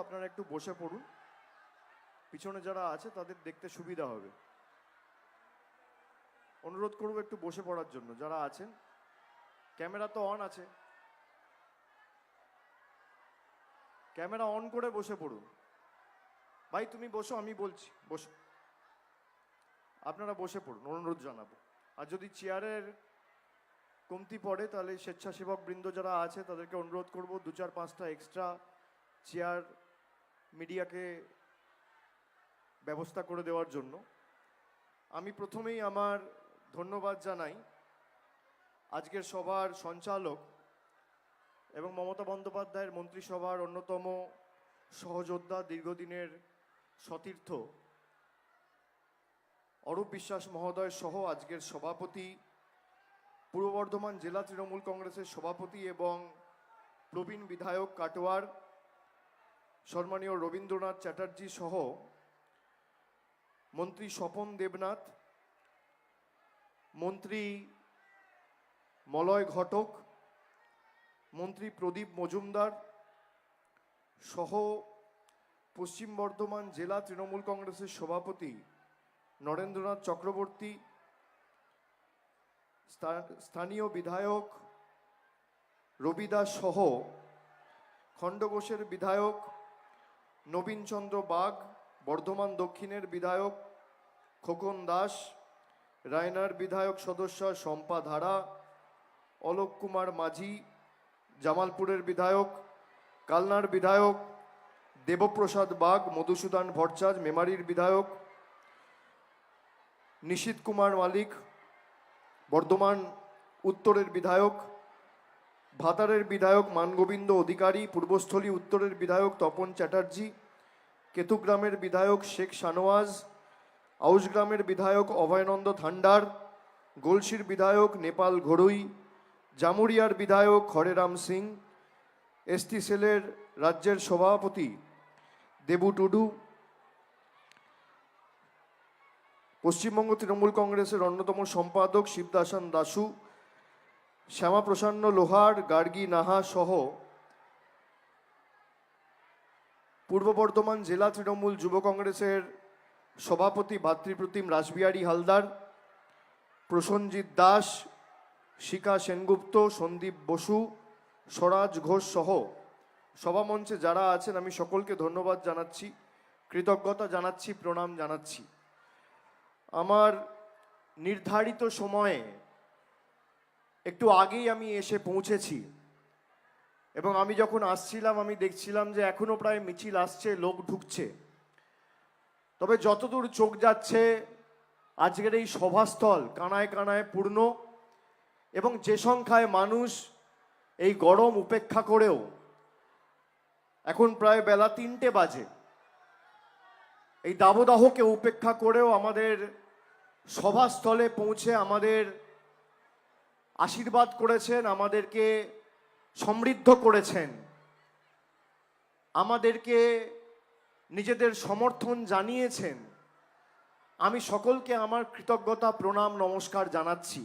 আপনারা একটু বসে পড়ুন। পিছনে যারা আছে, তাদের দেখতে সুবিধা হবে। অনুরোধ করব একটু বসে পড়ার জন্য। যারা আছেন, ক্যামেরা তো অন আছে। ক্যামেরা অন করে বসে পড়ুন। ভাই, তুমি বসো, আমি বলছি। বসো। আপনারা বসে পড়ুন, অনুরোধ জানাব। আর যদি চেয়ারের কমতি পড়ে, তাহলে স্বেচ্ছাসেবক বৃন্দ যারা আছে, তাদেরকে অনুরোধ করব দু চার পাঁচটা এক্সট্রা চেয়ার মিডিয়াকে ব্যবস্থা করে দেওয়ার জন্য আমি প্রথমেই আমার ধন্যবাদ জানাই আজকের সভার সঞ্চালক এবং মমতা বন্দ্যোপাধ্যায়ের মন্ত্রিসভার অন্যতম সহযোদ্ধা দীর্ঘদিনের সতীর্থ অরূপ বিশ্বাস মহোদয় সহ আজকের সভাপতি, পূর্ব বর্ধমান জেলা তৃণমূল কংগ্রেসের সভাপতি এবং প্রবীণ বিধায়ক কাটোয়ার সম্মানীয় রবীন্দ্রনাথ চ্যাটার্জি সহ মন্ত্রী স্বপন দেবনাথ, মন্ত্রী মলয় ঘটক, মন্ত্রী প্রদীপ মজুমদার সহ পশ্চিম বর্ধমান জেলা তৃণমূল কংগ্রেসের সভাপতি নরেন্দ্রনাথ চক্রবর্তী স্থানীয় বিধায়ক রবি দাস সহ খণ্ডঘোষের বিধায়ক নবীনচন্দ্র বাগ, বর্ধমান দক্ষিণের বিধায়ক খোকন দাস, রায়নার বিধায়ক সদস্য শম্পা ধারা, অলোক কুমার মাঝি, জামালপুরের বিধায়ক, কালনার বিধায়ক দেবপ্রসাদ বাগ, মধুসূদন ভট্টাচার্য, মেমারির বিধায়ক নিশীত কুমার মালিক, বর্ধমান উত্তরের বিধায়ক, ভাতারের বিধায়ক মানগোবিন্দ অধিকারী, পূর্বস্থলী উত্তরের বিধায়ক তপন চ্যাটার্জি কেতুগ্রামের বিধায়ক শেখ শানওয়াজ আউসগ্রামের বিধায়ক অভয়নন্দ থান্ডার গোলসির বিধায়ক নেপাল ঘড়ুই, জামুরিয়ার বিধায়ক হরেরাম সিং, এসটি সেলের রাজ্যের সভাপতি দেবু টুডু, পশ্চিমবঙ্গ তৃণমূল কংগ্রেসের অন্যতম সম্পাদক শিবদাসান দাসু, শ্যামাপ্রসান্ন লোহার, গার্গী নাহা সহ পূর্ব বর্ধমান জেলা তৃণমূল যুব কংগ্রেসের সভাপতি ভাতৃপ্রতিম রাসবিহারী হালদার, প্রসঞ্জিৎ দাস শিকা সেনগুপ্ত, সন্দীপ বসু, স্বরাজ ঘোষ সহ সভামঞ্চে যারা আছেন, আমি সকলকে ধন্যবাদ জানাচ্ছি, কৃতজ্ঞতা জানাচ্ছি, প্রণাম জানাচ্ছি। আমার নির্ধারিত সময়ে একটু আগেই আমি এসে পৌঁছেছি। এবং আমি যখন আসছিলাম, আমি দেখছিলাম যে এখনও প্রায় মিছিল আসছে, লোক ঢুকছে। তবে যতদূর চোখ যাচ্ছে, আজকের এই সভাস্থল কানায় কানায় পূর্ণ এবং যে সংখ্যায় মানুষ এই গরম উপেক্ষা করেও এখন প্রায় বেলা তিনটে বাজে। এই দাবদাহকে উপেক্ষা করেও আমাদের সভাস্থলে পৌঁছে আমাদের আশীর্বাদ করেছেন, আমাদেরকে সমৃদ্ধ করেছেন। আমাদেরকে নিজেদের সমর্থন জানিয়েছেন। আমি সকলকে আমার কৃতজ্ঞতা, প্রণাম, নমস্কার জানাচ্ছি।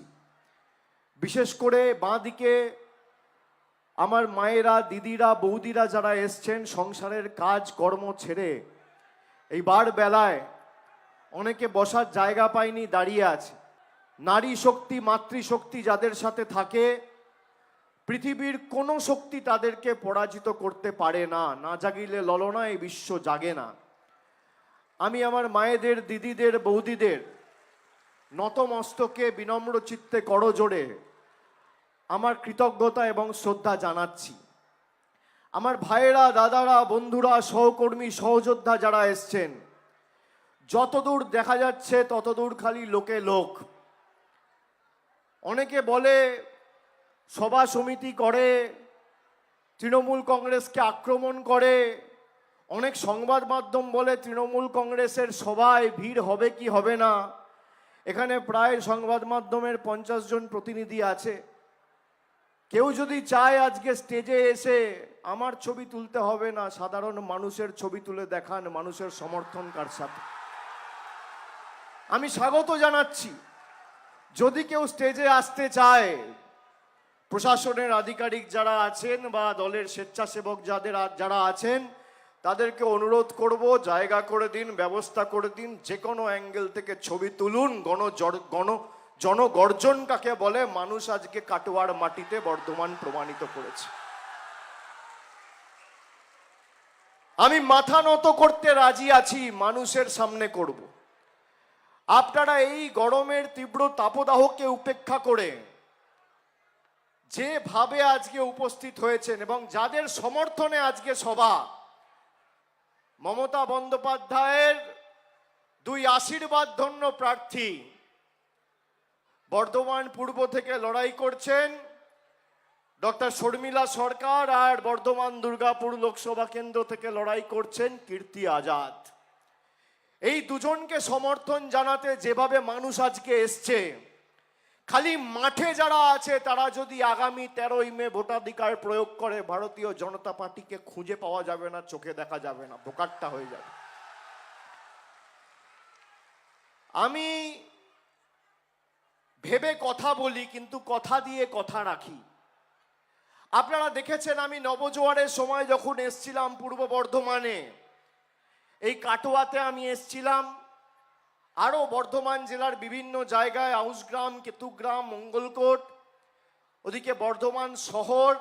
বিশেষ করে বাঁ দিকে আমার মায়েরা, দিদিরা, বৌদিরা যারা এসছেন সংসারের কাজ, কর্ম ছেড়ে, এই বার বেলায় অনেকে বসার জায়গা পায়নি, দাঁড়িয়ে আছে। নারী শক্তি মাতৃশক্তি যাদের সাথে থাকে পৃথিবীর কোনো শক্তি তাদেরকে পরাজিত করতে পারে না না জাগিলে ললনা, এই বিশ্ব জাগে না। আমি আমার মায়েদের, দিদিদের, বৌদিদের নতমস্তকে বিনম্র চিত্তে করজোড়ে আমার কৃতজ্ঞতা এবং শ্রদ্ধা জানাচ্ছি। আমার ভাইয়েরা, দাদারা, বন্ধুরা, সহকর্মী, সহযোদ্ধা যারা এসছেন, যতদূর দেখা যাচ্ছে ততদূর খালি লোকে লোক। অনেকে বলে সভা সমিতি করে, তৃণমূল কংগ্রেসকে আক্রমণ করে, অনেক সংবাদ মাধ্যম বলে তৃণমূল কংগ্রেসের সভায় ভিড় হবে কি হবে না। এখানে প্রায় সংবাদ মাধ্যমের পঞ্চাশ জন প্রতিনিধি আছে। কেউ যদি চায় আজকে স্টেজে এসে আমার ছবি তুলতে হবে না, সাধারণ মানুষের ছবি তুলে দেখান, মানুষের সমর্থন কার সাথে? আমি স্বাগত জানাচ্ছি। যদি কেউ স্টেজে আসতে চায় প্রশাসনের আধিকারিক যারা আছেন বা দলের স্বেচ্ছাসেবক যাদের যারা আছেন, তাদেরকে অনুরোধ করব, জায়গা করে দিন, ব্যবস্থা করে দিন, যে কোনো অ্যাঙ্গেল থেকে ছবি তুলুন গণ গণ জনগর্জন কাকে বলে, মানুষ আজকে কাটোয়ার মাটিতে বর্ধমান প্রমাণিত করেছে। আমি মাথা নত করতে রাজি আছি, মানুষের সামনে করব। আপনারা এই গরমের তীব্র তাপদাহকে উপেক্ষা করে যেভাবে আজকে উপস্থিত হয়েছেন এবং যাদের সমর্থনে আজকে সভা, মমতা বন্দ্যোপাধ্যায়ের দুই আশীর্বাদ ধন্য প্রার্থী বর্ধমান পূর্ব থেকে লড়াই করছেন ডক্টর শর্মিলা সরকার আর বর্ধমান দুর্গাপুর লোকসভা কেন্দ্র থেকে লড়াই করছেন কীর্তি আজাদ। এই দুজনকে সমর্থন জানাতে যেভাবে মানুষ আজকে এসছে খালি মাঠে যারা আছে, তারা যদি আগামী তেরোই মে ভোটাধিকার প্রয়োগ করে, ভারতীয় জনতা পার্টিকে খুঁজে পাওয়া যাবে না, চোখে দেখা যাবে না বোকারটা হয়ে যাবে। আমি ভেবে কথা বলি, কিন্তু কথা দিয়ে কথা রাখি। আপনারা দেখেছেন আমি নবজোয়ারের সময় যখন এসছিলাম পূর্ব বর্ধমানে, এই কাটোয়াতে আমি এসছিলাম আরও বর্ধমান জেলার বিভিন্ন জায়গায়, আউসগ্রাম, কেতুগ্রাম, মঙ্গলকোট, ওদিকে বর্ধমান শহর,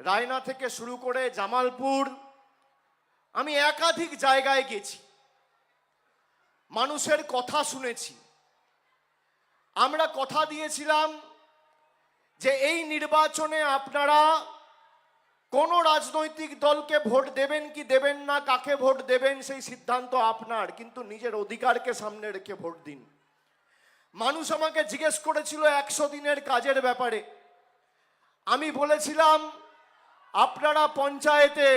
রায়না থেকে শুরু করে জামালপুর, আমি একাধিক জায়গায় গেছি। মানুষের কথা শুনেছি। আমরা কথা দিয়েছিলাম যে এই নির্বাচনে আপনারা কোন রাজনৈতিক দলকে ভোট দেবেন কি দেবেন না, কাকে ভোট দেবেন, সেই সিদ্ধান্ত আপনার। কিন্তু নিজের অধিকারকে সামনে রেখে ভোট দিন। মানুষ আমাকে জিজ্ঞেস করেছিল একশো দিনের কাজের ব্যাপারে। আমি বলেছিলাম, আপনারা পঞ্চায়েতে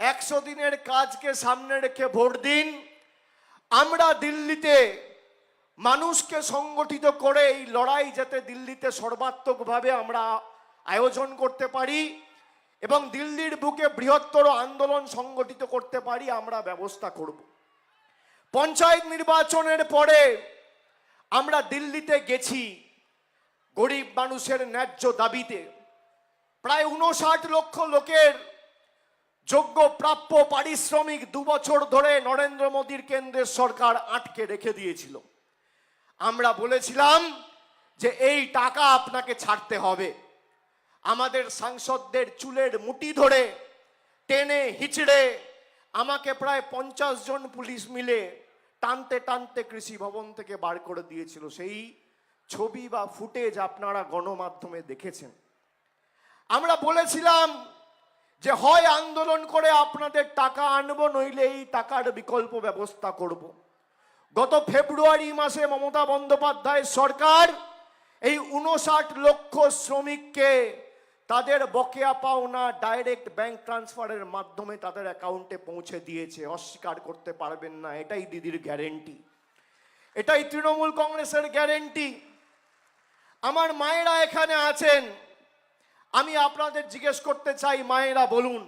একশো দিনের কাজকে সামনে রেখে ভোট দিন। আমরা দিল্লিতে মানুষকে সংগঠিত করে এই লড়াই যাতে দিল্লিতে সর্বাত্মকভাবে আমরা আয়োজন করতে পারি। এবং দিল্লির বুকে বৃহত্তর আন্দোলন সংগঠিত করতে পারি, আমরা ব্যবস্থা করব। পঞ্চায়েত নির্বাচনের পরে আমরা দিল্লিতে গেছি গরিব মানুষের ন্যায্য দাবিতে। প্রায় উনষাট লক্ষ লোকের যোগ্য, প্রাপ্য, পারিশ্রমিক দু বছর ধরে নরেন্দ্র মোদীর কেন্দ্রের সরকার আটকে রেখে দিয়েছিল। আমরা বলেছিলাম যে এই টাকা আপনাকে ছাড়তে হবে। আমাদের সাংসদদের চুলের মুটি ধরে, টেনে হিচড়ে, আমাকে প্রায় পঞ্চাশ জন পুলিশ মিলে টানতে টানতে কৃষি ভবন থেকে বার করে দিয়েছিল সেই ছবি বা ফুটেজ আপনারা গণমাধ্যমে দেখেছেন আমরা বলেছিলাম যে হয় আন্দোলন করে আপনাদের টাকা আনব, নইলে এই টাকার বিকল্প ব্যবস্থা করব। গত ফেব্রুয়ারি মাসে মমতা বন্দ্যোপাধ্যায় সরকার এই উনষাট লক্ষ শ্রমিককে তাদের বকেয়া পাওনা ডাইরেক্ট ব্যাংক ট্রান্সফারের মাধ্যমে তাদের অ্যাকাউন্টে পৌঁছে দিয়েছে। অস্বীকার করতে পারবেন না, এটাই দিদির গ্যারেন্টি। এটাই তৃণমূল কংগ্রেসের গ্যারেন্টি। আমার মায়েরা এখানে আছেন, আমি আপনাদের জিজ্ঞেস করতে চাই, মায়েরা বলুন,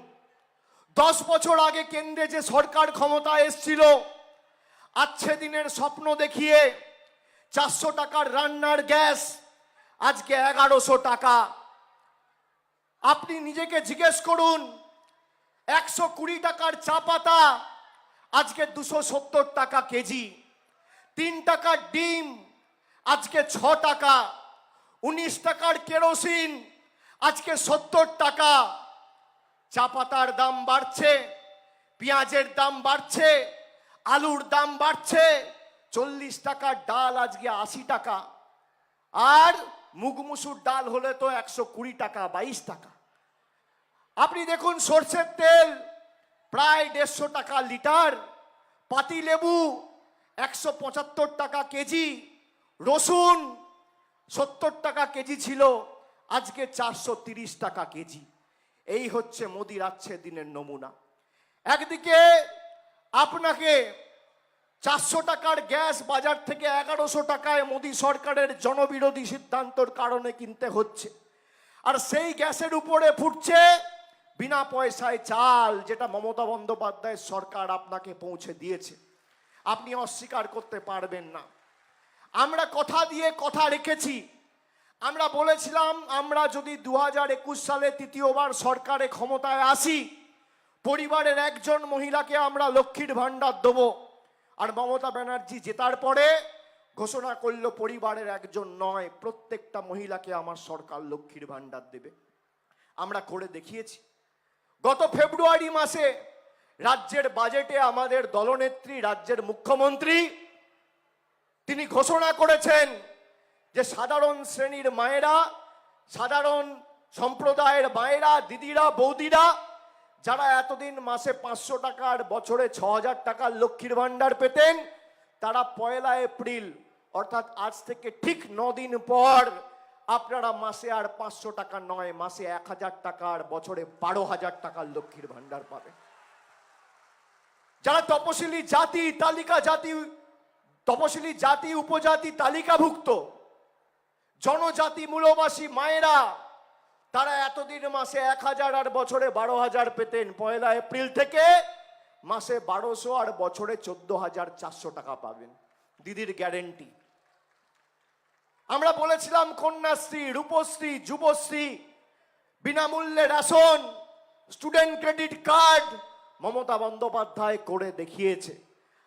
দশ বছর আগে কেন্দ্রে যে সরকার ক্ষমতা এসছিল আচ্ছে দিনের স্বপ্ন দেখিয়ে চারশো টাকার রান্নার গ্যাস, আজকে এগারোশো টাকা। আপনি নিজেকে জিজ্ঞেস করুন, একশো কুড়ি টাকার চা পাতা, আজকে দুশো সত্তর টাকা কেজি, তিন টাকার ডিম, আজকে ছ টাকা, উনিশ টাকার কেরোসিন, আজকে সত্তর টাকা। চা পাতার দাম বাড়ছে, পেঁয়াজের দাম বাড়ছে, আলুর দাম বাড়ছে, চল্লিশ টাকার ডাল আজকে আশি টাকা। আর মুগ মুসুর ডাল হলে তো একশো কুড়ি টাকা, বাইশ টাকা। আপনি দেখুন সর্ষের তেল প্রায় দেড়শো টাকা লিটার, পাতি লেবু একশো পঁচাত্তর টাকা কেজি, রসুন সত্তর টাকা কেজি ছিল, আজকে চারশো তিরিশ টাকা কেজি। এই হচ্ছে মোদির আচ্ছে দিনের নমুনা। একদিকে আপনাকে চারশো টাকার গ্যাস বাজার থেকে এগারোশো টাকায় মোদী সরকারের জনবিরোধী সিদ্ধান্তর কারণে কিনতে হচ্ছে। আর সেই গ্যাসের উপরে ফুটছে বিনা পয়সায় চাল, যেটা মমতা বন্দ্যোপাধ্যায়ের সরকার আপনাকে পৌঁছে দিয়েছে, আপনি অস্বীকার করতে পারবেন না। আমরা কথা দিয়ে কথা রেখেছি। আমরা বলেছিলাম, আমরা যদি দু হাজার একুশ সালে তৃতীয়বার সরকারে ক্ষমতায় আসি, পরিবারের একজন মহিলাকে আমরা লক্ষ্মীর ভাণ্ডার দেবো। আর মমতা ব্যানার্জি জেতার পরে ঘোষণা করল, পরিবারের একজন নয়, প্রত্যেকটা মহিলাকে আমার সরকার লক্ষ্মীর ভাণ্ডার দেবে। আমরা করে দেখিয়েছি। গত ফেব্রুয়ারি মাসে রাজ্যের বাজেটে আমাদের দলনেত্রী, রাজ্যের মুখ্যমন্ত্রী, তিনি ঘোষণা করেছেন যে সাধারণ শ্রেণির মায়েরা, সাধারণ সম্প্রদায়ের মায়েরা, দিদিরা, বৌদিরা, যারা এতদিন মাসে পাঁচশো টাকার বছরে ছ হাজার টাকার লক্ষ্মীর ভাণ্ডার পেতেন, তারা পয়লা এপ্রিল, অর্থাৎ আজ থেকে ঠিক দিন পর আপনারা মাসে আর পাঁচশো টাকা নয়, মাসে এক হাজার টাকা আর বছরে বারো হাজার টাকার লক্ষ্মীর ভাণ্ডার পাবেন যারা তপশিলি জাতি, তালিকা জাতি, তপশিলি জাতি, উপজাতি তালিকাভুক্ত, জনজাতি মূলবাসী মায়েরা, তারা এতদিন মাসে এক হাজার আর বছরে বারো হাজার পেতেন। পয়লা এপ্রিল থেকে মাসে বারোশো আর বছরে চোদ্দ হাজার চারশো টাকা পাবেন। দিদির গ্যারেন্টি। আমরা বলেছিলাম কন্যাশ্রী, রূপশ্রী, যুবশ্রী, বিনামূল্যে ration student credit card Mamata Bandyopadhyay করে দেখিয়েছে।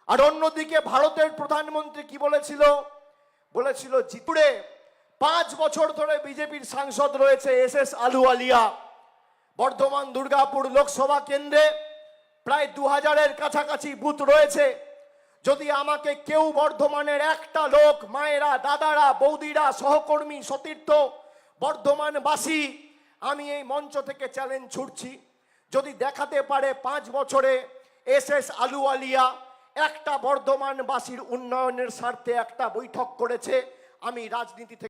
আর অন্যদিকে ভারতের প্রধানমন্ত্রী কি বলেছিল? বলেছিল জিতুড়ে পাঁচ বছর ধরে বিজেপির সাংসদ রয়েছে এস এস আলুওয়ালিয়া। বর্ধমান দুর্গাপুর লোকসভা কেন্দ্রে প্রায় দু হাজারের কাছাকাছি বুথ রয়েছে। যদি আমাকে কেউ বর্ধমানের একটা লোক, মায়েরা, দাদারা, বৌদিরা, সহকর্মী, সতীর্থ, বর্ধমানবাসী, আমি এই মঞ্চ থেকে চ্যালেঞ্জ ছুটছি যদি দেখাতে পারে পাঁচ বছরে এস এস আলুওয়ালিয়া একটা বর্ধমানবাসীর উন্নয়নের স্বার্থে একটা বৈঠক করেছে, আমি রাজনীতি থেকে